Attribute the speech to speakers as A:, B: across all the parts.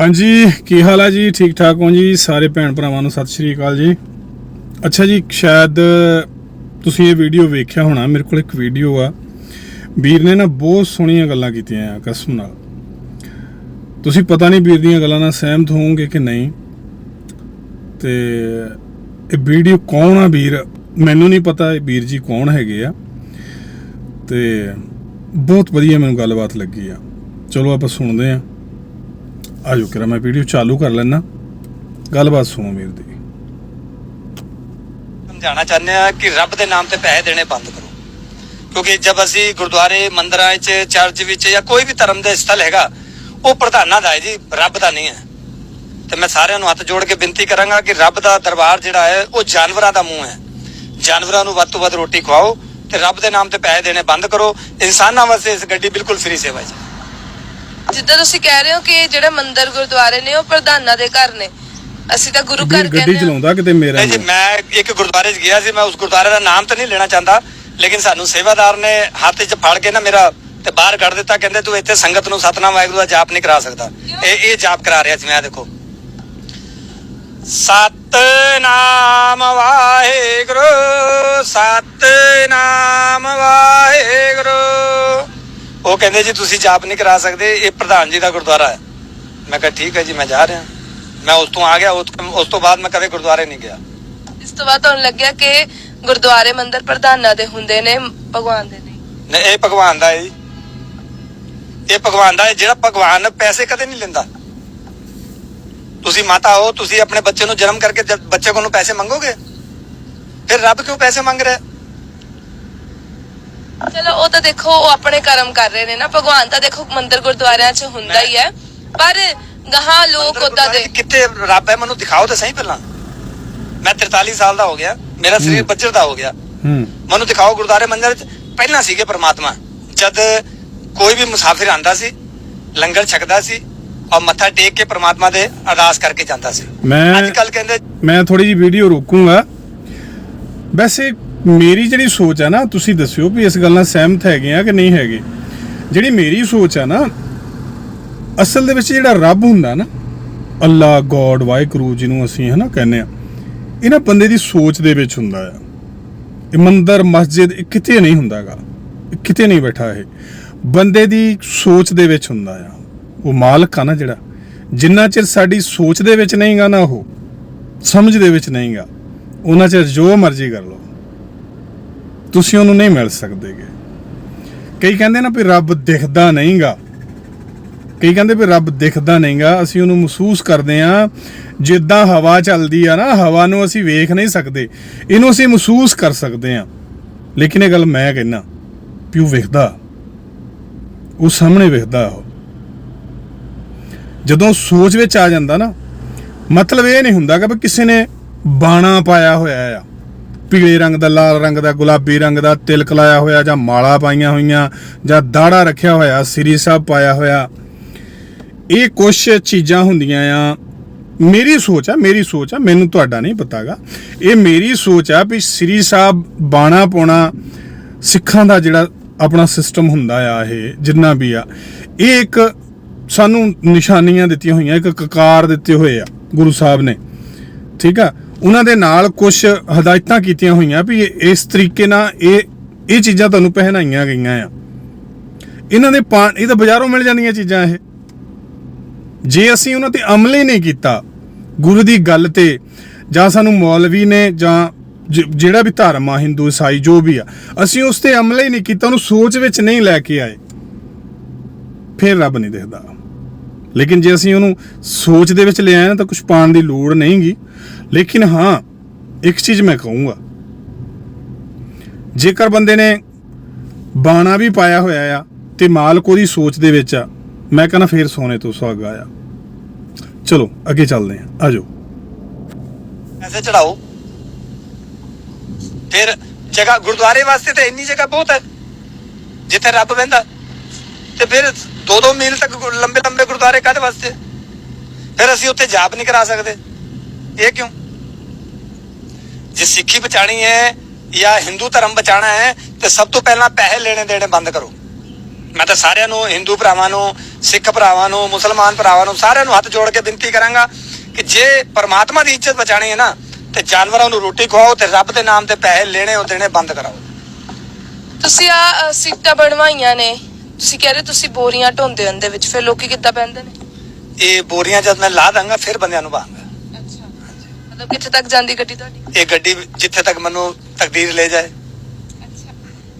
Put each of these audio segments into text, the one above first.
A: ਹਾਂਜੀ, ਕੀ ਹਾਲ ਹੈ ਜੀ? ਠੀਕ ਠਾਕ ਹੋ ਜੀ? ਸਾਰੇ ਭੈਣ ਭਰਾਵਾਂ ਨੂੰ ਸਤਿ ਸ਼੍ਰੀ ਅਕਾਲ ਜੀ। ਅੱਛਾ ਜੀ, ਸ਼ਾਇਦ ਤੁਸੀਂ ਇਹ ਵੀਡੀਓ ਵੇਖਿਆ ਹੋਣਾ, ਮੇਰੇ ਕੋਲ ਇੱਕ ਵੀਡੀਓ ਆ। ਵੀਰ ਨੇ ਨਾ ਬਹੁਤ ਸੋਹਣੀਆਂ ਗੱਲਾਂ ਕੀਤੀਆਂ ਆ, ਕਸਮ ਨਾਲ। ਤੁਸੀਂ ਪਤਾ ਨਹੀਂ ਵੀਰ ਦੀਆਂ ਗੱਲਾਂ ਨਾਲ ਸਹਿਮਤ ਹੋਵੋਗੇ ਕਿ ਨਹੀਂ। ਤੇ ਇਹ ਵੀਡੀਓ ਕੌਣ ਆ ਵੀਰ? ਮੈਨੂੰ ਨਹੀਂ ਪਤਾ ਇਹ ਵੀਰ ਜੀ ਕੌਣ ਹੈਗੇ ਆ। ਤੇ ਬਹੁਤ ਵਧੀਆ ਮੈਨੂੰ ਗੱਲਬਾਤ ਲੱਗੀ ਆ। ਚਲੋ ਆਪਾਂ ਸੁਣਦੇ ਆ। ਆਜੋ ਕਰਾਂ, ਮੈਂ ਵੀਡੀਓ ਚਾਲੂ ਕਰ ਲੈਣਾ ਗੱਲਬਾਤ ਸੁਣੋ ਵੀਰ ਦੀ।
B: ਸਮਝਾਉਣਾ ਚਾਹੁੰਦੇ ਆ ਕਿ ਰੱਬ ਦੇ ਨਾਮ ਤੇ ਪੈਸੇ ਦੇਣੇ ਬੰਦ ਕਰੋ। ਕਿਉਂਕਿ ਜਦ ਅਸੀਂ ਗੁਰਦੁਆਰੇ ਮੰਦਰਾਂ ਵਿੱਚ, ਚਰਚ ਵਿੱਚ ਜਾਂ ਕੋਈ ਵੀ ਧਰਮ ਦੇ ਸਥਲ ਹੈਗਾ, ਉਹ ਪ੍ਰਧਾਨਾਂ ਦਾ ਹੈ ਜੀ, ਰੱਬ ਦਾ ਨਹੀਂ ਹੈ। ਤੇ ਮੈਂ ਸਾਰਿਆਂ ਨੂੰ ਹੱਥ ਜੋੜ ਕੇ ਬੇਨਤੀ ਕਰਾਂਗਾ ਕਿ ਰੱਬ ਦਾ ਦਰਬਾਰ ਜਿਹੜਾ ਹੈ, ਉਹ ਜਾਨਵਰਾਂ ਦਾ ਮੂੰਹ ਹੈ। ਜਾਨਵਰਾਂ ਨੂੰ ਵੱਧ ਤੋਂ ਵੱਧ ਰੋਟੀ ਖਵਾਓ ਤੇ ਰੱਬ ਦੇ ਨਾਮ ਤੇ ਪੈਸੇ ਦੇਣੇ ਬੰਦ ਕਰੋ। ਇਨਸਾਨਾਂ ਵਾਸਤੇ ਇਸ ਗੱਡੀ ਬਿਲਕੁਲ ਫ੍ਰੀ ਸੇਵਾ ਹੈ ਜੀ।
C: ਜਿੱਦਾਂ ਤੁਸੀਂ ਕਹਿ ਰਹੇ ਹੋ ਕਿ ਜਿਹੜੇ ਮੰਦਿਰ ਗੁਰਦੁਆਰੇ ਨੇ ਉਹ ਪ੍ਰਧਾਨਾਂ ਦੇ ਘਰ ਨੇ। ਅਸੀਂ ਤਾਂ ਗੁਰੂ ਘਰ
A: ਗੱਡੀ
C: ਕਹਿੰਦੇ ਹਾਂ।
A: ਚਲਾਉਂਦਾ ਕਿਤੇ ਮੇਰਾ
B: ਨਹੀਂ ਜੀ। ਮੈਂ ਇੱਕ ਗੁਰਦੁਆਰੇ 'ਚ ਗਿਆ ਸੀ ਮੈਂ ਉਸ ਗੁਰਦੁਆਰੇ ਦਾ ਨਾਮ ਤਾਂ ਨਹੀਂ ਲੈਣਾ ਚਾਹੁੰਦਾ ਲੇਕਿਨ ਸਾਨੂੰ ਸੇਵਾਦਾਰ ਨੇ ਹੱਥ 'ਚ ਫੜ ਕੇ ਨਾ ਮੇਰਾ ਤੇ ਬਾਹਰ ਕੱਢ ਦਿੱਤਾ ਕਹਿੰਦੇ ਤੂੰ ਇੱਥੇ ਸੰਗਤ ਨੂੰ ਸਤਨਾਮ ਵਾਹਿਗੁਰੂ ਦਾ ਜਾਪ ਨਹੀਂ ਕਰਾ ਸਕਦਾ। ਇਹ ਇਹ ਜਾਪ ਕਰਾ ਰਿਹਾ ਸੀ ਮੈਂ ਆਹ ਦੇਖੋ। ਸਤਨਾਮ ਵਾਹਿਗੁਰੂ ਸਤਨਾਮ ਉਹ ਕਹਿੰਦੇ ਜੀ ਤੁਸੀਂ ਜਾਪ ਨਹੀਂ ਕਰਾ ਸਕਦੇ ਇਹ ਪ੍ਰਧਾਨ ਜੀ ਦਾ ਗੁਰਦੁਆਰਾ ਹੈ। ਮੈਂ ਕਿਹਾ ਠੀਕ ਹੈ ਜੀ ਮੈਂ ਜਾ ਰਿਹਾ। ਮੈਂ ਉਸ ਤੋਂ ਆ ਗਿਆ ਉਸ ਤੋਂ ਬਾਅਦ ਮੈਂ ਕਦੇ ਗੁਰਦੁਆਰੇ ਨਹੀਂ ਗਿਆ।
C: ਇਸ ਤੋਂ ਬਾਅਦ ਤੁਹਾਨੂੰ ਲੱਗਿਆ ਕਿ ਗੁਰਦੁਆਰੇ ਮੰਦਿਰ ਪ੍ਰਧਾਨਾਂ ਦੇ ਹੁੰਦੇ ਨੇ ਭਗਵਾਨ ਦੇ ਨਹੀਂ?
B: ਨਹੀਂ ਇਹ ਭਗਵਾਨ ਦਾ ਹੈ ਜੀ। ਇਹ ਭਗਵਾਨ ਦਾ ਹੈ ਜਿਹੜਾ ਭਗਵਾਨ ਪੈਸੇ ਕਦੇ ਨਹੀਂ ਲੈਂਦਾ। ਤੁਸੀਂ ਮਾਤਾ ਹੋ ਤੁਸੀਂ ਆਪਣੇ ਬੱਚੇ ਨੂੰ ਜਨਮ ਕਰਕੇ ਬੱਚੇ ਕੋਲੋਂ ਪੈਸੇ ਮੰਗੋਗੇ? ਫਿਰ ਰੱਬ ਕਿਉਂ ਪੈਸੇ ਮੰਗ ਰਿਹਾ?
C: ਚਲੋ ਉਹ ਤਾਂ ਦੇਖੋ ਉਹ ਆਪਣੇ ਕਰਮ ਕਰ ਰਹੇ ਨੇ ਨਾ। ਭਗਵਾਨ ਤਾਂ ਦੇਖੋ ਮੰਦਿਰ ਗੁਰਦੁਆਰਿਆਂ 'ਚ ਹੁੰਦਾ ਹੀ ਹੈ। ਪਰ ਗਾਹਾਂ ਲੋਕ ਉਦਾਂ ਦੇ
B: ਕਿੱਥੇ ਰੱਬ ਹੈ? ਮੈਨੂੰ ਦਿਖਾਓ ਤਾਂ ਸਹੀ ਪਹਿਲਾਂ। ਮੈਂ 43 ਸਾਲ ਦਾ ਹੋ ਗਿਆ। ਮੇਰਾ ਸਰੀਰ। ਬੱਜਰ ਦਾ ਹੋ ਗਿਆ।
A: ਹੂੰ।
B: ਮੈਨੂੰ ਦਿਖਾਓ ਗੁਰਦਾਰੇ ਮੰਦਿਰ ਚ ਪਹਿਲਾਂ ਸੀਗੇ ਪ੍ਰਮਾਤਮਾ। ਜਦ ਕੋਈ ਵੀ ਮੁਸਾਫਿਰ ਆਂਦਾ ਸੀ ਲੰਗਰ ਛਕਦਾ ਸੀ ਔਰ ਮੱਥਾ ਟੇਕ ਕੇ ਪ੍ਰਮਾਤਮਾ ਦੇ ਅਰਦਾਸ ਕਰਕੇ ਜਾਂਦਾ ਸੀ।
A: ਮੈਂ
B: ਅੱਜ ਕੱਲ ਕਹਿੰਦੇ
A: ਮੈਂ ਥੋੜੀ ਜੀ ਵੀਡੀਓ ਰੋਕੂੰਗਾ। ਵੈਸੇ ਮੇਰੀ ਜਿਹੜੀ ਸੋਚ ਆ ਨਾ, ਤੁਸੀਂ ਦੱਸਿਓ ਵੀ ਇਸ ਗੱਲ ਨਾਲ ਸਹਿਮਤ ਹੈਗੇ ਆ ਕਿ ਨਹੀਂ ਹੈਗੇ? ਜਿਹੜੀ ਮੇਰੀ ਸੋਚ ਆ ਨਾ, ਅਸਲ ਦੇ ਵਿੱਚ ਜਿਹੜਾ ਰੱਬ ਹੁੰਦਾ ਨਾ ਅੱਲਾ ਗੋਡ, ਵਾਹਿਗੁਰੂ ਜਿਹਨੂੰ ਅਸੀਂ ਹਨਾ ਕਹਿੰਦੇ ਆ, ਇਹ ਨਾ ਬੰਦੇ ਦੀ ਸੋਚ ਦੇ ਵਿੱਚ ਹੁੰਦਾ ਆ। ਇਹ ਮੰਦਰ, ਮਸਜਿਦ, ਇਹ ਕਿਤੇ ਨਹੀਂ ਹੁੰਦਾਗਾ ਇਹ ਕਿਤੇ ਨਹੀਂ ਬੈਠਾ ਇਹ। ਬੰਦੇ ਦੀ ਸੋਚ ਦੇ ਵਿੱਚ ਹੁੰਦਾ ਆ। ਉਹ ਮਾਲਕ ਆ ਨਾ ਜਿਹੜਾ, ਜਿੰਨਾ ਚਿਰ ਸਾਡੀ ਸੋਚ ਦੇ ਵਿੱਚ ਨਹੀਂਗਾ ਨਾ ਉਹ, ਸਮਝ ਦੇ ਵਿੱਚ ਨਹੀਂਗਾ, ਉਹਨਾਂ ਚਿਰ ਜੋ ਮਰਜ਼ੀ ਕਰ ਲਓ। ਤੁਸੀਂ ਉਹਨੂੰ ਨਹੀਂ ਮਿਲ ਸਕਦੇਗੇ। ਕਈ ਕਹਿੰਦੇ ਨਾ ਵੀ ਰੱਬ ਦਿਖਦਾ ਨਹੀਂਗਾ। ਕਈ ਕਹਿੰਦੇ ਵੀ ਰੱਬ ਦਿਖਦਾ ਨਹੀਂਗਾ, ਅਸੀਂ ਉਹਨੂੰ ਮਹਿਸੂਸ ਕਰਦੇ ਆ ਜਿੱਦਾਂ ਹਵਾ ਚੱਲਦੀ ਆ ਨਾ, ਹਵਾ ਨੂੰ ਅਸੀਂ ਵੇਖ ਨਹੀਂ ਸਕਦੇ। ਇਹਨੂੰ ਅਸੀਂ ਮਹਿਸੂਸ ਕਰ ਸਕਦੇ ਆ ਲੇਕਿਨ ਇਹ ਗੱਲ ਮੈਂ ਕਹਿੰਨਾ ਵੀ ਉਹ ਵੇਖਦਾ। ਉਹ ਸਾਹਮਣੇ ਵੇਖਦਾ ਉਹ। ਜਦੋਂ ਸੋਚ ਵਿੱਚ ਆ ਜਾਂਦਾ ਨਾ, ਮਤਲਬ ਇਹ ਨਹੀਂ ਹੁੰਦਾ ਕਿ ਵੀ ਕਿਸੇ ਨੇ ਬਾਣਾ ਪਾਇਆ ਹੋਇਆ ਆ। ਪੀਲੇ ਰੰਗ ਦਾ, ਲਾਲ ਰੰਗ ਦਾ, ਗੁਲਾਬੀ ਰੰਗ ਦਾ ਤਿਲਕ ਲਾਇਆ ਹੋਇਆ ਜਾਂ ਮਾਲਾ ਪਾਈਆਂ ਹੋਈਆਂ ਜਾਂ ਦਾੜਾ ਰੱਖਿਆ ਹੋਇਆ, ਸ੍ਰੀ ਸਾਹਿਬ ਪਾਇਆ ਹੋਇਆ। ਇਹ ਕੁਝ ਚੀਜ਼ਾਂ ਹੁੰਦੀਆਂ ਆ। ਮੇਰੀ ਸੋਚ ਆ, ਮੇਰੀ ਸੋਚ ਆ, ਮੈਨੂੰ ਤੁਹਾਡਾ ਨਹੀਂ ਪਤਾਗਾ ਇਹ ਮੇਰੀ ਸੋਚ ਆ ਵੀ ਸ੍ਰੀ ਸਾਹਿਬ ਬਾਣਾ ਪਾਉਣਾ ਸਿੱਖਾਂ ਦਾ ਜਿਹੜਾ ਆਪਣਾ ਸਿਸਟਮ ਹੁੰਦਾ ਆ ਇਹ, ਜਿੰਨਾ ਵੀ ਆ। ਇਹ ਇੱਕ ਸਾਨੂੰ ਨਿਸ਼ਾਨੀਆਂ ਦਿੱਤੀਆਂ ਹੋਈਆਂ, ਇੱਕ ਕਕਾਰ ਦਿੱਤੇ ਹੋਏ ਆ, ਗੁਰੂ ਸਾਹਿਬ ਨੇ। ਠੀਕ ਆ? ਉਹਨਾਂ ਦੇ ਨਾਲ ਕੁਝ ਹਦਾਇਤਾਂ ਕੀਤੀਆਂ ਹੋਈਆਂ ਵੀ ਇਸ ਤਰੀਕੇ ਨਾਲ ਇਹ ਇਹ ਚੀਜ਼ਾਂ ਤੁਹਾਨੂੰ ਪਹਿਨਾਈਆਂ ਗਈਆਂ ਆ। ਇਹਨਾਂ ਦੇ ਪਾ, ਇਹ ਤਾਂ ਬਾਜ਼ਾਰੋਂ ਮਿਲ ਜਾਂਦੀਆਂ ਚੀਜ਼ਾਂ ਇਹ। ਜੇ ਅਸੀਂ ਉਹਨਾਂ ਤੇ ਅਮਲ ਹੀ ਨਹੀਂ ਕੀਤਾ, ਗੁਰੂ ਦੀ ਗੱਲ ਤੇ, ਜਾਂ ਸਾਨੂੰ ਮੌਲਵੀ ਨੇ, ਜਾਂ ਜ- ਜਿਹੜਾ ਵੀ ਧਰਮ ਆ, ਹਿੰਦੂ, ਈਸਾਈ, ਜੋ ਵੀ ਆ, ਅਸੀਂ ਉਸ ਤੇ ਅਮਲ ਹੀ ਨਹੀਂ ਕੀਤਾ, ਉਹਨੂੰ ਸੋਚ ਵਿੱਚ ਨਹੀਂ ਲੈ ਕੇ ਆਏ। ਫਿਰ ਰੱਬ ਨਹੀਂ ਦੇਖਦਾ। ਲੇਕਿਨ ਜੇ ਅਸੀਂ ਉਹਨੂੰ ਸੋਚ ਦੇ ਵਿੱਚ ਲਿਆਏ ਨਾ, ਤਾਂ ਕੁਝ ਪਾਣ ਦੀ ਲੋੜ ਨਹੀਂਗੀ। ਲੇਕਿਨ ਹਾਂ ਇੱਕ ਚੀਜ਼ ਮੈਂ ਕਹੂੰਗਾ ਜੇਕਰ ਬੰਦੇ ਨੇ ਬਾਣਾ ਵੀ ਪਾਇਆ ਹੋਇਆ ਆ ਤੇ ਮਾਲਕ ਉਹਦੀ ਸੋਚ ਦੇ ਵਿੱਚ ਆ ਮੈਂ ਕਹਿੰਦਾ ਫੇਰ ਸੋਨੇ ਤੋਂ ਸੁਹਾਗਾ ਆ ਚਲੋ ਅੱਗੇ ਚੱਲਦੇ ਆ ਆਜੋ
B: ਪੈਸੇ ਚੜਾਓ ਫਿਰ ਜਗ੍ਹਾ ਗੁਰਦੁਆਰੇ ਵਾਸਤੇ ਤਾਂ ਇੰਨੀ ਜਗ੍ਹਾ ਬਹੁਤ ਹੈ ਜਿੱਥੇ ਰੱਬ ਬਹਿੰਦਾ ਤੇ ਫਿਰ 2-2 ਮੀਲ ਤੱਕ ਲੰਬੇ ਲੰਬੇ ਗੁਰਦੁਆਰੇ ਕਾਹਦੇ ਵਾਸਤੇ ਫਿਰ ਅਸੀਂ ਉੱਥੇ ਜਾਪ ਨਹੀਂ ਕਰਾ ਸਕਦੇ ਇਹ ਕਿਉਂ? ਜੇ ਸਿੱਖੀ ਬਚਾਣੀ ਹੈ ਜਾਂ ਹਿੰਦੂ ਧਰਮ ਬਚਾਣਾ ਹੈ ਤੇ ਸਭ ਤੋਂ ਪਹਿਲਾਂ ਪੈਸੇ ਲੈਣੇ ਦੇਣੇ ਬੰਦ ਕਰੋ। ਮੈਂ ਤਾਂ ਸਾਰਿਆਂ ਨੂੰ ਹਿੰਦੂ ਭਰਾਵਾਂ ਨੂੰ ਸਿੱਖ ਭਰਾਵਾਂ ਨੂੰ ਮੁਸਲਮਾਨ ਭਰਾਵਾਂ ਨੂੰ ਸਾਰਿਆਂ ਨੂੰ ਹੱਥ ਜੋੜ ਕੇ ਬੇਨਤੀ ਕਰਾਂਗਾ ਕਿ ਜੇ ਪਰਮਾਤਮਾ ਦੀ ਇੱਜ਼ਤ ਬਚਾਣੀ ਹੈ ਨਾ ਤੇ ਜਾਨਵਰਾਂ ਨੂੰ ਰੋਟੀ ਖਵਾਓ ਤੇ ਰੱਬ ਦੇ ਨਾਮ ਤੇ ਪੈਸੇ ਲੈਣੇ ਉਹ ਦੇਣੇ ਬੰਦ ਕਰਾਓ।
C: ਤੁਸੀਂ ਆ ਸੀਟਾਂ ਬਣਵਾਈਆਂ ਨੇ। ਤੁਸੀਂ ਕਹਿ ਰਹੇ ਤੁਸੀਂ ਬੋਰੀਆਂ ਢੋਂਦੇ ਹੋ ਵਿੱਚ ਫਿਰ ਲੋਕੀ ਕਿੱਦਾਂ ਬਹਿੰਦੇ ਨੇ?
B: ਇਹ ਬੋਰੀਆਂ ਜਦ ਮੈਂ ਲਾ ਦਾਂਗਾ ਫਿਰ ਬੰਦਿਆਂ ਨੂੰ
C: ਅੱਛਾ ਮਤਲਬ ਕਿੱਥੇ ਤੱਕ ਜਾਂਦੀ ਗੱਡੀ ਤੁਹਾਡੀ?
B: ਇਹ ਗੱਡੀ ਜਿੱਥੇ ਤੱਕ ਮੈਨੂੰ ਤਕਦੀਰ ਲੈ ਜਾਏ।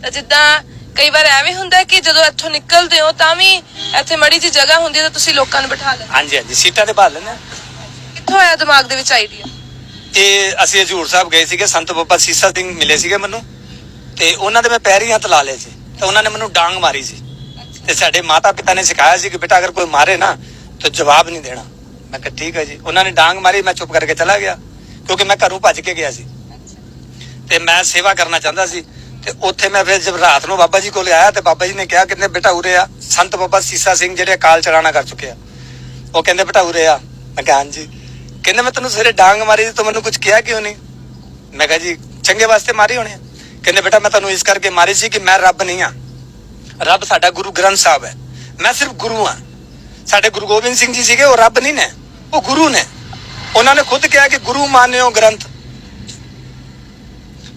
C: ਤਾਂ ਜਿੱਦਾਂ ਕਈ ਵਾਰ ਐਵੇਂ ਹੁੰਦਾ ਹੈ ਕਿ ਜਦੋਂ ਇੱਥੋਂ ਨਿਕਲਦੇ ਹੋ ਤਾਂ ਵੀ ਇੱਥੇ ਮੜੀ ਜੀ ਜਗ੍ਹਾ ਹੁੰਦੀ ਹੈ ਤਾਂ ਤੁਸੀਂ ਲੋਕਾਂ ਨੂੰ ਬਿਠਾ ਲੈਂਦੇ
B: ਹਾਂਜੀ ਹਾਂਜੀ। ਸੀਟਾਂ ਤੇ ਬਾਲ ਲੈਣੇ
C: ਹੋ। ਕਿੱਥੋਂ ਆਇਆ ਦਿਮਾਗ ਦੇ ਵਿੱਚ ਆਈਡੀਆ
B: ਇਹ ਅਸੀਂ ਹਜੂਰ ਸਾਹਿਬ ਗਏ ਸੀਗੇ ਸੰਤ ਬਾਬਾ ਸੀਸਾ ਸਿੰਘ ਮਿਲੇ ਸੀਗੇ ਮੈਨੂੰ। ਤੇ ਉਹਨਾਂ ਦੇ ਮੈਂ ਪੈਰੀ ਹੱਥ ਲਾ ਲਏ ਸੀ। ਤੇ ਉਹਨਾਂ ਨੇ ਮੈਨੂੰ ਡਾਂਗ ਮਾਰੀ ਸੀ। ਤੇ ਸਾਡੇ ਮਾਤਾ ਪਿਤਾ ਨੇ ਸਿਖਾਇਆ ਸੀ ਕਿ ਬੇਟਾ ਅਗਰ ਕੋਈ ਮਾਰੇ ਨਾ ਤਾਂ ਜਵਾਬ ਨਹੀਂ ਦੇਣਾ। ਮੈਂ ਕਿਹਾ, ਠੀਕ ਹੈ ਜੀ। ਉਹਨਾਂ ਨੇ ਡਾਂਗ ਮਾਰੀ, ਮੈਂ ਚੁੱਪ ਕਰਕੇ ਚਲਾ ਗਿਆ, ਕਿਉਂਕਿ ਮੈਂ ਘਰੋਂ ਭੱਜ ਕੇ ਗਿਆ ਸੀ। ਤੇ ਮੈਂ ਸੇਵਾ ਕਰਨਾ ਚਾਹੁੰਦਾ ਸੀ। ਤੇ ਉੱਥੇ ਮੈਂ ਫਿਰ ਜਦ ਰਾਤ ਨੂੰ ਬਾਬਾ ਜੀ ਕੋਲ ਆਇਆ ਤੇ ਬਾਬਾ ਜੀ ਨੇ ਕਿਹਾ, ਕਿੰਨੇ ਬੇਟਾ ਉਰੇ ਆ। ਸੰਤ ਬਾਬਾ ਸੀਸਾ ਸਿੰਘ ਜਿਹੜੇ ਕਾਲ ਚਲਾਣਾ ਕਰ ਚੁੱਕੇ ਆ। ਉਹ ਕਹਿੰਦੇ ਬੇਟਾ ਉਰੇ ਆ। ਮੈਂ ਕਿਹਾ, ਹਾਂਜੀ। ਕਹਿੰਦੇ, ਮੈਂ ਤੈਨੂੰ ਸਵੇਰੇ ਡਾਂਗ ਮਾਰੀ ਤੂੰ ਮੈਨੂੰ ਕੁਝ ਕਿਹਾ ਕਿਉਂ ਨਹੀਂ? ਮੈਂ ਕਿਹਾ, ਜੀ, ਚੰਗੇ ਵਾਸਤੇ ਮਾਰੀ ਹੋਣੀ ਕਹਿੰਦੇ, ਬੇਟਾ, ਮੈਂ ਤੁਹਾਨੂੰ ਇਸ ਕਰਕੇ ਮਾਰੀ ਸੀ ਕਿ ਮੈਂ ਰੱਬ ਨਹੀਂ ਆ। ਰੱਬ ਸਾਡਾ ਗੁਰੂ ਗ੍ਰੰਥ ਸਾਹਿਬ ਹੈ। ਮੈਂ ਸਿਰਫ ਗੁਰੂ ਆ। ਸਾਡੇ ਗੁਰੂ ਗੋਬਿੰਦ ਸਿੰਘ ਜੀ ਸੀਗੇ, ਉਹ ਰੱਬ ਨਹੀਂ ਨੇ। ਉਹ ਗੁਰੂ ਨੇ ਉਹਨਾਂ ਨੇ ਖੁਦ ਕਿਹਾ ਕਿ ਗੁਰੂ ਮਾਨਿਓ ਗ੍ਰੰਥ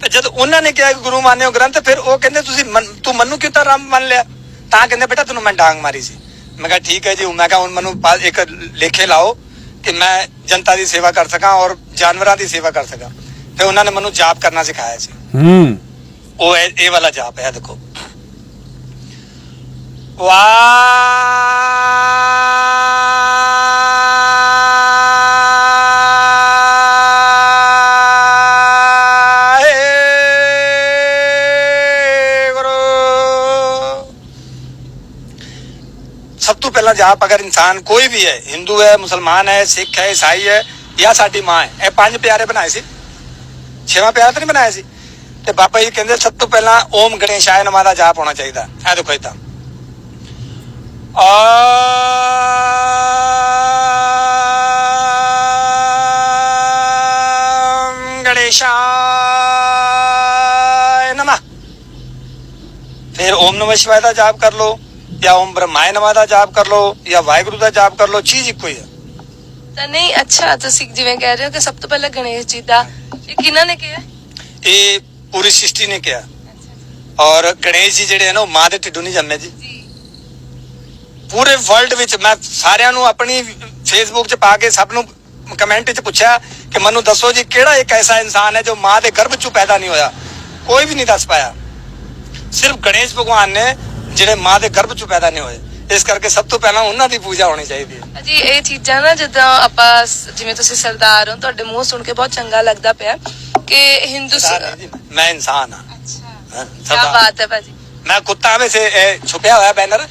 B: ਤੇ ਜਦ ਉਹਨਾਂ ਨੇ ਕਿਹਾ ਕਿ ਗੁਰੂ ਮਾਨਿਓ ਗ੍ਰੰਥ ਫਿਰ ਉਹ ਕਹਿੰਦੇ ਤੁਸੀਂ ਮੰਨ- ਤੂੰ ਮੈਨੂੰ ਕਿਉਂ ਤਾਂ ਰੱਬ ਮੰਨ ਲਿਆ ਤਾਂ ਕਹਿੰਦੇ ਬੇਟਾ ਤੈਨੂੰ ਮੈਂ ਡਾਂਗ ਮਾਰੀ ਸੀ ਮੈਂ ਕਿਹਾ ਠੀਕ ਹੈ ਜੀ ਮੈਂ ਕਿਹਾ ਹੁਣ ਮੈਨੂੰ ਪਾ- ਇੱਕ ਲੇਖੇ ਲਾਓ ਕਿ ਮੈਂ ਜਨਤਾ ਦੀ ਸੇਵਾ ਕਰ ਸਕਾਂ ਔਰ ਜਾਨਵਰਾਂ ਦੀ ਸੇਵਾ ਕਰ ਸਕਾਂ ਤੇ ਉਹਨਾਂ ਨੇ ਮੈਨੂੰ ਜਾਪ ਕਰਨਾ ਸਿਖਾਇਆ ਸੀ
A: ਹੂੰ
B: ਉਹ ਇਹ ਇਹ ਵਾਲਾ ਜਾਪ ਹੈ ਦੇਖੋ ਵਾਹਿਗੁਰੂ ਸਭ ਤੋਂ ਪਹਿਲਾਂ ਜਾਪ ਅਗਰ ਇਨਸਾਨ ਕੋਈ ਵੀ ਹੈ, ਹਿੰਦੂ ਹੈ, ਮੁਸਲਮਾਨ ਹੈ, ਸਿੱਖ ਹੈ, ਈਸਾਈ ਹੈ ਜਾਂ ਸਾਡੀ ਮਾਂ ਹੈ, ਇਹ ਪੰਜ ਪਿਆਰੇ ਬਣਾਏ ਸੀ। ਛੇਵਾਂ ਪਿਆਰਾ ਤਾਂ ਨਹੀਂ ਬਣਾਇਆ ਸੀ। ਤੇ ਬਾਬਾ ਜੀ ਕਹਿੰਦੇ ਸਭ ਤੋਂ ਪਹਿਲਾਂ ਓਮ ਗਣੇਸ਼ਾਇ ਨਮਾ ਦਾ ਜਾਪ ਹੋਣਾ ਚਾਹੀਦਾ। ਇਹ ਦੇਖੋ ਇਦਾਂ। ਆ ਗਣੇਸ਼ਾਇ ਨਮਾ। ਫਿਰ ਓਮ ਨਮः ਸ਼ਿਵਾਏ ਦਾ ਜਾਪ ਕਰ ਲੋ ਜਾਂ ਓਮ ਬ੍ਰਹਮਾय ਨਮः ਦਾ ਜਾਪ ਕਰ ਲਓ ਜਾਂ ਵਾਹਿਗੁਰੂ ਦਾ ਜਾਪ ਕਰ ਲਓ ਚੀਜ਼ ਇੱਕੋ ਹੀ ਹੈ
C: ਤਾਂ ਨਹੀਂ ਅੱਛਾ ਤੁਸੀਂ ਜਿਵੇਂ ਕਹਿ ਰਹੇ ਹੋ ਕਿ ਸਭ ਤੋਂ ਪਹਿਲਾਂ ਗਣੇਸ਼ ਜੀ ਦਾ ਇਹ ਕਿਹਨਾਂ ਨੇ ਕਿਹਾ?
B: ਇਹ ਪੂਰੀ ਸ੍ਰਿਸ਼ਟੀ ਨੇ ਕਿਹਾ। ਔਰ ਗਣੇਸ਼ ਜੀ ਜਿਹੜੇ ਹਨ ਉਹ ਮਾਂ ਦੇ ਢਿੱਡੋਂ ਨਹੀਂ ਜੰਮੇ ਜੀ। ਪੂਰੇ ਵਰਲਡ ਵਿੱਚ ਮੈਂ ਸਾਰਿਆਂ ਨੂੰ ਆਪਣੀ ਫੇਸਬੁੱਕ 'ਚ ਪਾ ਕੇ ਸਭ ਨੂੰ ਕਮੈਂਟ 'ਚ ਪੁੱਛਿਆ ਕਿ ਮੈਨੂੰ ਦੱਸੋ ਜੀ ਕਿਹੜਾ ਇੱਕ ਐਸਾ ਇਨਸਾਨ ਹੈ ਜੋ ਮਾਂ ਦੇ ਗਰਭ 'ਚੋਂ ਪੈਦਾ ਨਹੀਂ ਹੋਇਆ ਕੋਈ ਵੀ ਨਹੀਂ ਦੱਸ ਪਾਇਆ। ਸਿਰਫ ਗਣੇਸ਼ ਭਗਵਾਨ ਨੇ ਜਿਹੜੇ ਮਾਂ ਦੇ ਗਰਭ 'ਚੋਂ ਪੈਦਾ ਨਹੀਂ ਹੋਏ ਇਸ ਕਰਕੇ ਸਭ ਤੋਂ ਪਹਿਲਾਂ ਉਹਨਾਂ ਦੀ ਪੂਜਾ ਹੋਣੀ ਚਾਹੀਦੀ ਹੈ
C: ਜੀ ਇਹ ਚੀਜ਼ਾਂ ਨਾ ਜਦੋਂ ਆਪਾਂ ਸ- ਜਿਵੇਂ ਤੁਸੀਂ ਸਰਦਾਰ ਹੋ ਤੁਹਾਡੇ ਮੂੰਹ ਸੁਣ ਕੇ ਬਹੁਤ ਚੰਗਾ ਲੱਗਦਾ ਪਿਆ ਕਿ ਹਿੰਦੂ
B: ਸਰਦਾਰ ਨਹੀਂ ਜੀ, ਮੈਂ ਇਨਸਾਨ ਹਾਂ
C: ਅੱਛਾ
B: ਹਾਂ,
C: ਕੀ
B: ਸਰਦਾਰ
C: ਬਾਤ ਹੈ ਭਾਜੀ
B: ਮੈਂ ਕੁੱਤਾ ਵੈਸੇ ਇਹ ਛੁਪਿਆ ਹੋਇਆ ਬੈਨਰ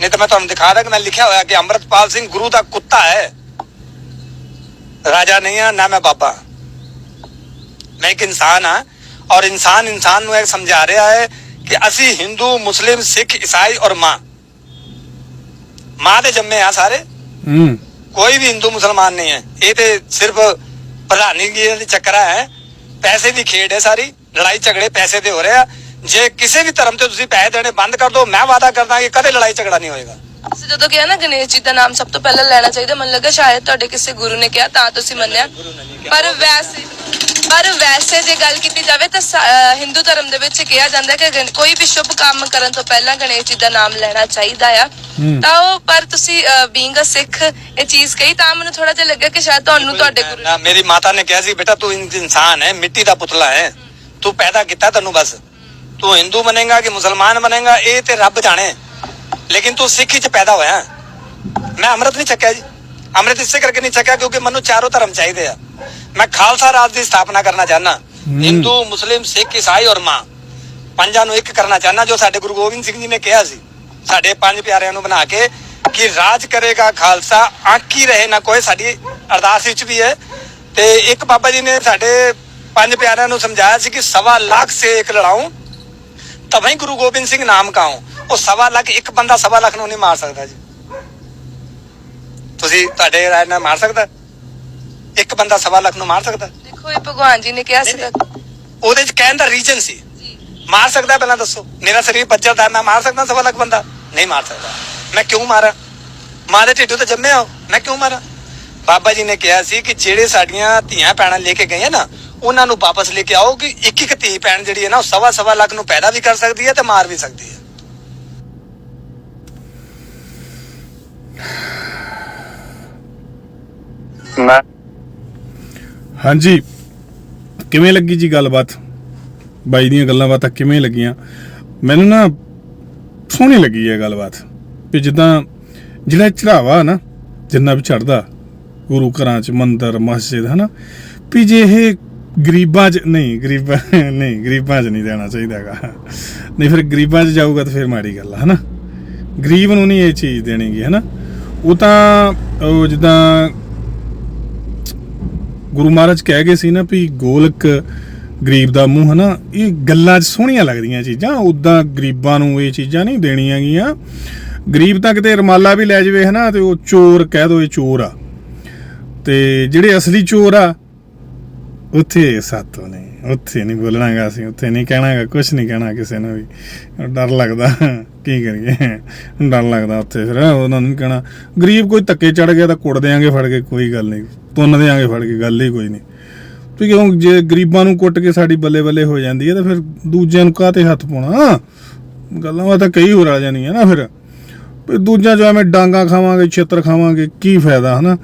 B: ਨਹੀਂ ਤਾਂ ਮੈਂ ਤੁਹਾਨੂੰ ਦਿਖਾ ਦਾਂ ਕਿ ਮੈਂ ਲਿਖਿਆ ਹੋਇਆ ਕਿ ਅੰਮ੍ਰਿਤਪਾਲ ਸਿੰਘ ਗੁਰੂ ਦਾ ਕੁੱਤਾ ਹੈ ਰਾਜਾ ਨਹੀਂ ਆ ਨਾ ਮੈਂ ਬਾਬਾ ਮੈਂ ਇੱਕ ਇਨਸਾਨ ਆ ਔਰ ਇਨਸਾਨ ਇਨਸਾਨ ਨੂੰ ਇਹ ਸਮਝਾ ਰਿਹਾ ਹੈ ਕਿ ਅਸੀਂ ਹਿੰਦੂ ਮੁਸਲਿਮ ਸਿੱਖ ਈਸਾਈ ਔਰ ਮਾਂ। ਮਾਂ ਦੇ ਜੰਮੇ ਆ ਸਾਰੇ।
A: ਹੂੰ।
B: ਕੋਈ ਵੀ ਹਿੰਦੂ ਮੁਸਲਮਾਨ ਨਹੀਂ ਹੈ। ਇਹ ਤੇ ਸਿਰਫ ਪ੍ਰਧਾਨਗੀ ਦੀ ਚੱਕਰ ਹੈ। ਪੈਸੇ ਦੀ ਖੇਡ ਹੈ ਸਾਰੀ। ਲੜਾਈ ਝਗੜੇ ਪੈਸੇ ਦੇ ਹੋ ਰਹੇ ਆ। ਜੇ ਕਿਸੇ ਵੀ ਧਰਮ ਤੇ ਤੁਸੀਂ ਪੈਸੇ ਦੇਣੇ ਬੰਦ ਕਰ ਦਿਓ ਮੈਂ ਵਾਅਦਾ ਕਰਦਾ ਕਿ ਕਦੇ ਲੜਾਈ ਝਗੜਾ ਨਹੀਂ ਹੋਏਗਾ।
C: ਤੁਸੀਂ ਜਦੋਂ ਕਿਹਾ ਨਾ ਗਣੇਸ਼ ਜੀ ਦਾ ਨਾਮ ਸਭ ਤੋਂ ਪਹਿਲਾਂ ਲੈਣਾ ਚਾਹੀਦਾ। ਮੈਨੂੰ ਲੱਗਾ ਸ਼ਾਇਦ ਤੁਹਾਡੇ ਕਿਸੇ ਗੁਰੂ ਨੇ ਕਿਹਾ ਤਾਂ ਤੁਸੀਂ ਮੰਨਿਆ। ਪਰ ਵੈਸੇ ਪਰ ਵੈਸੇ ਜੇ ਗੱਲ ਕੀਤੀ ਜਾਵੇ ਤਾਂ ਸਾ- ਅਹ ਹਿੰਦੂ ਧਰਮ ਦੇ ਵਿੱਚ ਕਿਹਾ ਜਾਂਦਾ ਹੈ ਕਿ ਗਣ- ਕੋਈ ਵੀ ਸ਼ੁਭ ਕੰਮ ਕਰਨ ਤੋਂ ਪਹਿਲਾਂ ਗਣੇਸ਼ ਜੀ ਦਾ ਨਾਮ ਲੈਣਾ ਚਾਹੀਦਾ ਆ। ਤਾਂ ਉਹ ਪਰ ਤੁਸੀਂ ਬੀਇੰਗ ਅ ਸਿੱਖ ਇਹ ਚੀਜ਼ ਕਹੀ ਤਾਂ ਮੈਨੂੰ ਥੋੜਾ ਜਿਹਾ ਲੱਗਾ ਕਿ ਸ਼ਾਇਦ ਤੁਹਾਨੂੰ ਤੁਹਾਡੇ ਗੁਰੂ
B: ਨਾ ਮੇਰੀ ਮਾਤਾ ਨੇ ਕਿਹਾ ਸੀ ਬੇਟਾ ਤੂੰ ਇਨ- ਇਨਸਾਨ ਹੈ ਮਿੱਟੀ ਦਾ ਪੁਤਲਾ ਹੈ। ਤੂੰ ਪੈਦਾ ਕੀਤਾ ਤੈਨੂੰ ਬਸ। ਤੂੰ ਹਿੰਦੂ ਬਣੇਗਾ ਕਿ ਮੁਸਲਮਾਨ ਬਣੇਗਾ ਇਹ ਤੇ ਰੱਬ ਜਾਣੇ। ਲੇਕਿਨ ਤੂੰ ਸਿੱਖ ਚ ਪੈਦਾ ਹੋਇਆ। ਮੈਂ ਅੰਮ੍ਰਿਤ ਨਹੀਂ ਛਕਿਆ ਜੀ। ਅੰਮ੍ਰਿਤ ਇਸੇ ਕਰਕੇ ਨਹੀਂ ਛਕਿਆ ਕਿਉਂਕਿ ਮੈਨੂੰ ਚਾਰੋਂ ਧਰਮ ਚਾਹੀਦੇ ਆ। ਮੈਂ ਖਾਲਸਾ ਰਾਜ ਦੀ ਸਥਾਪਨਾ ਕਰਨਾ ਚਾਹਨਾ ਹਿੰਦੂ ਮੁਸਲਿਮ ਸਿੱਖ ਈਸਾਈ ਔਰ ਮਾਂ ਪੰਜਾਂ ਨੂੰ ਇੱਕ ਕਰਨਾ ਚਾਹਨਾ ਜੋ ਸਾਡੇ ਗੁਰੂ ਗੋਬਿੰਦ ਸਿੰਘ ਜੀ ਨੇ ਕਿਹਾ ਸੀ। ਸਾਡੇ ਪੰਜ ਪਿਆਰਿਆਂ ਨੂੰ ਬਣਾ ਕੇ ਕਿ ਰਾਜ ਕਰੇਗਾ ਖਾਲਸਾ ਆਕੀ ਰਹੇ ਨਾ ਕੋਈ ਸਾਡੀ ਅਰਦਾਸ ਵਿੱਚ ਵੀ ਹੈ। ਤੇ ਇੱਕ ਬਾਬਾ ਜੀ ਨੇ ਸਾਡੇ ਪੰਜ ਪਿਆਰਿਆਂ ਨੂੰ ਸਮਝਾਇਆ ਸੀ ਕਿ ਸਵਾ ਲੱਖ ਸੇ ਇੱਕ ਲੜਾऊं ਤਵੇਂ ਗੁਰੂ ਗੋਬਿੰਦ ਸਿੰਘ ਨਾਮ ਕਾਉ। ਉਹ ਸਵਾ ਲੱਖ ਇੱਕ ਬੰਦਾ ਸਵਾ ਲੱਖ ਨੂੰ ਨਹੀਂ ਮਾਰ ਸਕਦਾ ਜੀ। ਤੁਸੀਂ ਤੁਹਾਡੇ ਰਾਏ ਨਾਲ ਮਾਰ ਸਕਦਾ? ਇੱਕ ਬੰਦਾ ਸਵਾ ਲੱਖ ਨੂੰ ਮਾਰ ਸਕਦਾ?
C: ਦੇਖੋ ਇਹ ਭਗਵਾਨ ਜੀ ਨੇ ਕਿਹਾ ਸੀ
B: ਉਹਦੇ ਚ ਕਹਿਣ ਦਾ ਰੀਜਨ ਸੀ। ਮਾਰ ਸਕਦਾ ਪਹਿਲਾਂ ਦੱਸੋ। ਮੇਰਾ ਸਰੀਰ ਬੱਜਰ ਦਾ ਮੈਂ ਮਾਰ ਸਕਦਾ ਸਵਾ ਲੱਖ ਬੰਦਾ? ਨਹੀਂ ਮਾਰ ਸਕਦਾ। ਮੈਂ ਕਿਉਂ ਮਾਰਾਂ? ਮਾਂ ਦੇ ਢਿੱਡੋਂ ਤਾਂ ਜੰਮਿਆ ਹੋ ਮੈਂ ਕਿਉਂ ਮਾਰਾਂ? ਬਾਬਾ ਜੀ ਨੇ ਕਿਹਾ ਸੀ ਕਿ ਜਿਹੜੇ ਸਾਡੀਆਂ ਧੀਆਂ ਭੈਣਾਂ ਲੈ ਕੇ ਗਈਆਂ ਨਾ ਉਹਨਾਂ ਨੂੰ ਵਾਪਸ ਲੈ ਕੇ ਆਓ ਕਿ ਇੱਕ ਇੱਕ ਧੀ ਭੈਣ ਜਿਹੜੀ ਹੈ ਨਾ ਉਹ ਸਵਾ ਸਵਾ ਲੱਖ ਨੂੰ ਪੈਦਾ ਵੀ ਕਰ ਸਕਦੀ ਹੈ ਤੇ ਮਾਰ ਵੀ ਸਕਦੀ ਹੈ।
D: ਮੈਂ
A: ਹਾਂਜੀ। ਕਿਵੇਂ ਲੱਗੀ ਜੀ ਗੱਲਬਾਤ? ਬਾਈ ਦੀਆਂ ਗੱਲਾਂ ਬਾਤਾਂ ਕਿਵੇਂ ਲੱਗੀਆਂ? ਮੈਨੂੰ ਨਾ ਸੋਹਣੀ ਲੱਗੀ ਹੈ ਗੱਲਬਾਤ। ਵੀ ਜਿੱਦਾਂ ਜਿਹੜਾ ਚੜਾਵਾ ਨਾ, ਜਿੰਨਾ ਵੀ ਚੜਦਾ, ਗੁਰੂ ਘਰਾਂ ਚ, ਮੰਦਰ, ਮਸਜਿਦ, ਹਨਾ? ਵੀ ਜੇ ਇਹ ਗਰੀਬਾਂ ਚ, ਨਹੀਂ, ਗਰੀਬਾਂ ਨਹੀਂ, ਗਰੀਬਾਂ ਚ ਨਹੀਂ ਦੇਣਾ ਚਾਹੀਦਾ ਹੈਗਾ। ਨਹੀਂ ਫਿਰ ਗਰੀਬਾਂ ਚ ਜਾਊਗਾ ਤਾਂ ਫਿਰ ਮਾੜੀ ਗੱਲ ਆ, ਹਨਾ? ਗਰੀਬ ਨੂੰ ਨਹੀਂ ਇਹ ਚੀਜ਼ ਦੇਣੀਗੀ ਹਨਾ? ਉਹ ਤਾਂ, ਉਹ ਜਿੱਦਾਂ ਗੁਰੂ ਮਹਾਰਾਜ ਕਹਿ ਗਏ ਸੀ ਨਾ ਵੀ ਗੋਲਕ ਗਰੀਬ ਦਾ ਮੂੰਹ, ਹਨਾ? ਇਹ ਗੱਲਾਂ 'ਚ ਸੋਹਣੀਆਂ ਲੱਗਦੀਆਂ ਚੀਜ਼ਾਂ। ਉਦਾਂ ਗਰੀਬਾਂ ਨੂੰ ਇਹ ਚੀਜ਼ਾਂ ਨਹੀਂ ਦੇਣੀਆਂ ਗੀਆਂ। ਗਰੀਬ ਤਾਂ ਕਿਤੇ ਰਮਾਲਾ ਵੀ ਲੈ ਜਾਵੇ, ਹਨਾ? ਤੇ ਉਹ ਚੋਰ ਕਹਿ ਦੋ ਇਹ ਚੋਰ ਆ। ਤੇ ਜਿਹੜੇ ਅਸਲੀ ਚੋਰ ਆ, ਉੱਥੇ ਸਾਤੋਂ ਨਹੀਂ ਉੱਥੇ ਨਹੀਂ ਬੋਲਣਾਗਾ ਅਸੀਂ, ਉੱਥੇ ਨਹੀਂ ਕਹਿਣਾਗਾ ਕੁਝ ਨਹੀਂ ਕਹਿਣਾ ਕਿਸੇ ਨੂੰ ਵੀ। ਡਰ ਲੱਗਦਾ। ਕੀ ਕਰੀਏ? ਡਰ ਲੱਗਦਾ ਉੱਥੇ ਫਿਰ ਉਹਨਾਂ ਨੂੰ ਨੀ ਕਹਿਣਾ, ਗਰੀਬ ਕੋਈ ਧੱਕੇ ਚੜ ਗਿਆ ਤਾਂ ਕੁੱਟ ਦੇਾਂਗੇ ਫੜ ਕੇ, ਕੋਈ ਗੱਲ ਨਹੀਂ ਤੁੰਨ ਦੇਾਂਗੇ ਫੜ ਕੇ, ਗੱਲ ਹੀ ਕੋਈ ਨਹੀਂ। ਵੀ ਕਿਉਂ ਜੇ ਗਰੀਬਾਂ ਨੂੰ ਕੁੱਟ ਕੇ ਸਾਡੀ ਬੱਲੇ ਬੱਲੇ ਹੋ ਜਾਂਦੀ ਹੈ ਤਾਂ ਫਿਰ ਦੂਜਿਆਂ ਨੂੰ ਕਾਹਤੇ ਹੱਥ ਪਾਉਣਾ ਗੱਲਾਂ ਤਾਂ ਕਈ ਹੋਰ ਆ ਜਾਣੀਆਂ ਨਾ ਫਿਰ। ਵੀ ਦੂਜਿਆਂ ਚੋਂ ਐਵੇਂ ਡਾਂਗਾ ਖਾਵਾਂਗੇ, ਛੇਤਰ ਖਾਵਾਂਗੇ, ਕੀ ਫਾਇਦਾ, ਹਨਾ?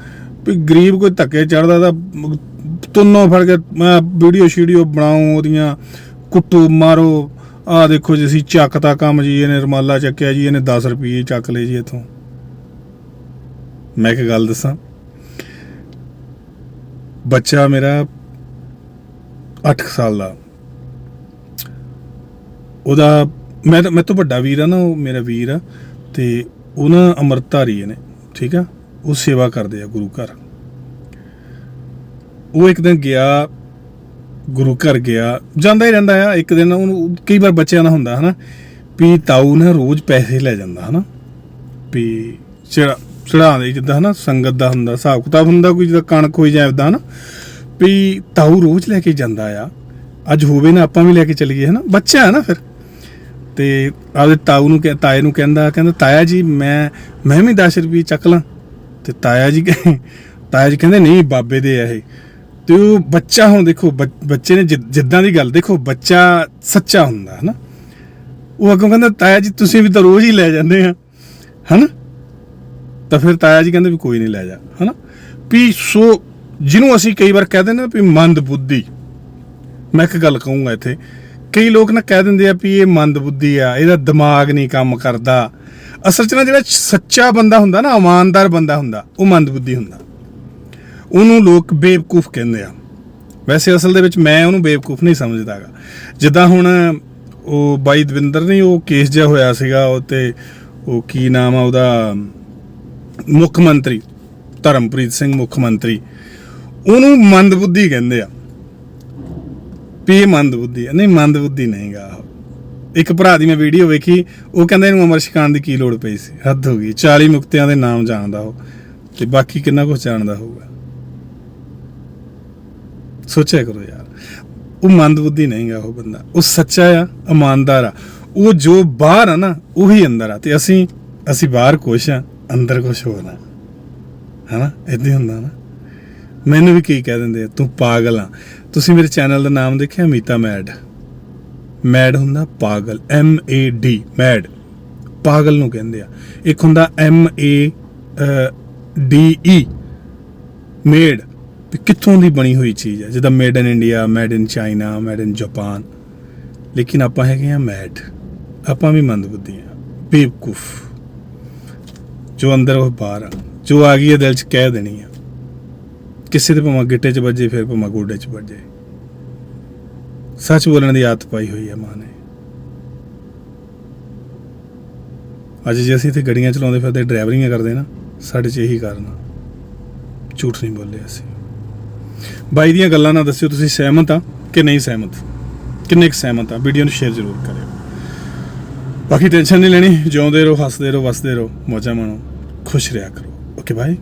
A: ਵੀ ਗਰੀਬ ਕੋਈ ਧੱਕੇ ਚੜਦਾ ਤਾਂ ਤੁੰਨੋਂ ਫੜ ਕੇ ਮੈਂ ਵੀਡੀਓ ਸ਼ੀਡੀਓ ਬਣਾਉ, ਉਹਦੀਆਂ ਕੁੱਟੂ, ਮਾਰੋ ਆਹ ਦੇਖੋ ਜੀ, ਅਸੀਂ ਚੱਕਤਾ ਕੰਮ ਜੀ, ਇਹਨੇ ਰਮਾਲਾ ਚੱਕਿਆ ਜੀ, ਇਹਨੇ 10 ਰੁਪਏ ਚੱਕ ਲਏ ਜੀ ਇਥੋਂ। ਮੈਂ ਇੱਕ ਗੱਲ ਦੱਸਾਂ। ਬੱਚਾ ਮੇਰਾ 8 ਸਾਲ ਦਾ। ਉਹਦਾ, ਮੈਂ ਤਾਂ, ਮੈਂ ਤੋਂ ਵੱਡਾ ਵੀਰ ਆ ਨਾ, ਉਹ ਮੇਰਾ ਵੀਰ ਆ, ਤੇ ਉਹ ਨਾ ਅੰਮ੍ਰਿਤਧਾਰੀ ਨੇ ਠੀਕ ਆ? ਉਹ ਸੇਵਾ ਕਰਦੇ ਆ ਗੁਰੂ ਘਰ। ਉਹ ਇੱਕ ਦਿਨ ਗਿਆ ਗੁਰੂ ਘਰ ਗਿਆ, ਜਾਂਦਾ ਹੀ ਰਹਿੰਦਾ ਆ, ਇੱਕ ਦਿਨ ਉਹਨੂੰ ਕਈ ਵਾਰ ਬੱਚਿਆਂ ਦਾ ਹੁੰਦਾ, ਹਨਾ, ਵੀ ਤਾਊ ਨਾ ਰੋਜ਼ ਪੈਸੇ ਲੈ ਜਾਂਦਾ, ਹਨਾ, ਵੀ ਚੜਾ, ਚੜਾਉਂਦੇ ਜਿੱਦਾਂ, ਹਨਾ, ਸੰਗਤ ਦਾ ਹੁੰਦਾ, ਹਿਸਾਬ ਕਿਤਾਬ ਹੁੰਦਾ, ਕੋਈ ਜਿੱਦਾਂ ਕਣਕ ਹੋਈ ਜਾਂ ਇਦਾਂ ਹਨਾ, ਵੀ ਤਾਊ ਰੋਜ਼ ਲੈ ਕੇ ਜਾਂਦਾ ਆ, ਅੱਜ ਹੋਵੇ ਨਾ ਆਪਾਂ ਵੀ ਲੈ ਕੇ ਚੱਲੀਏ, ਹਨਾ, ਬੱਚਾ ਹੈ ਨਾ ਫਿਰ। ਤੇ ਆਪਦੇ ਤਾਊ ਨੂੰ ਕਹ, ਤਾਏ ਨੂੰ ਕਹਿੰਦਾ ਕਹਿੰਦਾ, ਤਾਇਆ ਜੀ, ਮੈਂ ਮੈਂ ਵੀ 10 ਰੁਪਏ ਚੱਕ ਲਾਂ। ਤੇ ਤਾਇਆ ਜੀ ਕਹੇ- ਤਾਇਆ ਜੀ ਕਹਿੰਦੇ, ਨਹੀਂ, ਬਾਬੇ ਦੇ ਆ ਇਹ। ਤੇ ਉਹ ਬੱਚਾ ਹੁਣ ਦੇਖੋ, ਬੱਚ- ਬੱਚੇ ਨੇ ਜਿ- ਜਿੱਦਾਂ ਦੀ ਗੱਲ, ਦੇਖੋ ਬੱਚਾ ਸੱਚਾ ਹੁੰਦਾ ਹੈ ਨਾ ਉਹ ਅੱਗੋਂ ਕਹਿੰਦਾ, ਤਾਇਆ ਜੀ, ਤੁਸੀਂ ਵੀ ਤਾਂ ਰੋਜ਼ ਹੀ ਲੈ ਜਾਂਦੇ ਆ, ਹਨਾ? ਤਾਂ ਫਿਰ ਤਾਇਆ ਜੀ ਕਹਿੰਦੇ ਵੀ ਕੋਈ ਨਹੀਂ ਲੈ ਜਾ, ਹਨਾ? ਵੀ ਸੋ, ਜਿਹਨੂੰ ਅਸੀਂ ਕਈ ਵਾਰ ਕਹਿ ਦਿੰਦੇ ਨਾ ਵੀ ਮੰਦ ਬੁੱਧੀ, ਮੈਂ ਇੱਕ ਗੱਲ ਕਹੂੰਗਾ ਇੱਥੇ, ਕਈ ਲੋਕ ਨਾ ਕਹਿ ਦਿੰਦੇ ਆ ਵੀ ਇਹ ਮੰਦ ਬੁੱਧੀ ਆ, ਇਹਦਾ ਦਿਮਾਗ ਨਹੀਂ ਕੰਮ ਕਰਦਾ। ਅਸਲ 'ਚ ਨਾ ਜਿਹੜਾ ਸੱਚਾ ਬੰਦਾ ਹੁੰਦਾ ਨਾ, ਇਮਾਨਦਾਰ ਬੰਦਾ ਹੁੰਦਾ, ਉਹ ਮੰਦ ਬੁੱਧੀ ਹੁੰਦਾ। ਉਹਨੂੰ ਲੋਕ ਬੇਵਕੂਫ ਕਹਿੰਦੇ ਆ। ਵੈਸੇ ਅਸਲ ਦੇ ਵਿੱਚ ਮੈਂ ਉਹਨੂੰ ਬੇਵਕੂਫ ਨਹੀਂ ਸਮਝਦਾਗਾ। ਜਿੱਦਾਂ ਹੁਣ ਉਹ ਬਾਈ ਦਵਿੰਦਰ ਨਹੀਂ, ਉਹ ਕੇਸ ਜਿਹਾ ਹੋਇਆ ਸੀਗਾ, ਉਹ ਤੇ ਉਹ ਕੀ ਨਾਮ ਆ ਉਹਦਾ? ਮੁੱਖ ਮੰਤਰੀ, ਧਰਮਪ੍ਰੀਤ ਸਿੰਘ ਮੁੱਖ ਮੰਤਰੀ। ਉਹਨੂੰ ਮੰਦ ਬੁੱਧੀ ਕਹਿੰਦੇ ਆ। ਵੀ ਇਹ ਮੰਦ ਬੁੱਧੀ ਆ। ਨਹੀਂ ਮੰਦ ਬੁੱਧੀ ਨਹੀਂਗਾ ਇੱਕ ਭਰਾ ਦੀ ਮੈਂ ਵੀਡੀਓ ਵੇਖੀ, ਉਹ ਕਹਿੰਦਾ ਇਹਨੂੰ ਅਮਰ ਸ਼ਿਕਾਨ ਦੀ ਕੀ ਲੋੜ ਪਈ ਸੀ? ਹੱਦ ਹੋ ਗਈ। 40 ਮੁਕਤਿਆਂ ਦੇ ਨਾਮ ਜਾਣਦਾ ਉਹ। ਤੇ ਬਾਕੀ ਕਿੰਨਾ ਕੁਝ ਜਾਣਦਾ ਹੋਊਗਾ। ਸੋਚਿਆ ਕਰੋ ਯਾਰ। ਉਹ ਮੰਦ ਬੁੱਧੀ ਨਹੀਂਗਾ ਉਹ ਬੰਦਾ। ਉਹ ਸੱਚਾ ਆ, ਇਮਾਨਦਾਰ ਆ। ਉਹ ਜੋ ਬਾਹਰ ਆ ਨਾ, ਉਹੀ ਅੰਦਰ ਆ। ਤੇ ਅਸੀਂ ਅਸੀਂ ਬਾਹਰ ਕੁਛ ਆ, ਅੰਦਰ ਕੁਛ ਹੋਰ ਆ। ਹਨਾ? ਇਦਾਂ ਹੀ ਹੁੰਦਾ ਨਾ। ਮੈਨੂੰ ਵੀ ਕੀ ਕਹਿ ਦਿੰਦੇ ਆ, ਤੂੰ ਪਾਗਲ ਆ। ਤੁਸੀਂ ਮੇਰੇ ਚੈਨਲ ਦਾ ਨਾਮ ਦੇਖਿਆ? ਮੀਤਾ ਮੈਡ। ਮੈਡ ਹੁੰਦਾ ਪਾਗਲ। M A D mad. ਪਾਗਲ ਨੂੰ ਕਹਿੰਦੇ ਆ। ਇੱਕ ਹੁੰਦਾ M A D E made. ਵੀ ਕਿੱਥੋਂ ਦੀ ਬਣੀ ਹੋਈ ਚੀਜ਼ ਹੈ? ਜਿੱਦਾਂ made in India made in China made in Japan ਲੇਕਿਨ ਆਪਾਂ ਹੈਗੇ ਆ ਮੈਡ ਆਪਾਂ ਵੀ ਮੰਦਬੁੱਧੀ ਆ ਬੇਵਕੂਫ। ਜੋ ਅੰਦਰ ਉਹ ਬਾਹਰ ਆ। ਜੋ ਆ ਗਈ ਹੈ ਦਿਲ 'ਚ ਕਹਿ ਦੇਣੀ ਆ। ਕਿਸੇ ਦੇ ਭਾਵੇਂ ਗਿੱਟੇ 'ਚ ਵੱਜੇ, ਫਿਰ ਭਾਵੇਂ ਗੋਡੇ 'ਚ ਵੱਜੇ। ਸੱਚ ਬੋਲਣ ਦੀ ਆਦਤ ਪਾਈ ਹੋਈ ਹੈ ਮਾਂ ਨੇ। ਅੱਜ ਜੇ ਅਸੀਂ ਇੱਥੇ ਗੱਡੀਆਂ ਚਲਾਉਂਦੇ ਫਿਰਦੇ ਡਰਾਈਵਰਿੰਗਾਂ ਕਰਦੇ ਨਾ, ਸਾਡੇ 'ਚ ਇਹੀ ਕਾਰਨ ਆ। ਝੂਠ ਨਹੀਂ ਬੋਲੇ ਅਸੀਂ। ਬਾਈ ਦੀਆਂ ਗੱਲਾਂ ਨਾਲ ਦੱਸਿਓ ਤੁਸੀਂ ਸਹਿਮਤ ਆ ਕਿ ਨਹੀਂ ਸਹਿਮਤ? ਕਿੰਨੇ ਕੁ ਸਹਿਮਤ ਆ? ਵੀਡੀਓ ਨੂੰ ਸ਼ੇਅਰ ਜ਼ਰੂਰ ਕਰਿਓ। ਬਾਕੀ ਟੈਨਸ਼ਨ ਨਹੀਂ ਲੈਣੀ, ਜਿਉਂਦੇ ਰਹੋ, ਹੱਸਦੇ ਰਹੋ, ਵਸਦੇ ਰਹੋ, ਮੌਜਾਂ ਮਾਣੋ, ਖੁਸ਼ ਰਿਹਾ ਕਰੋ। ਓਕੇ ਬਾਈ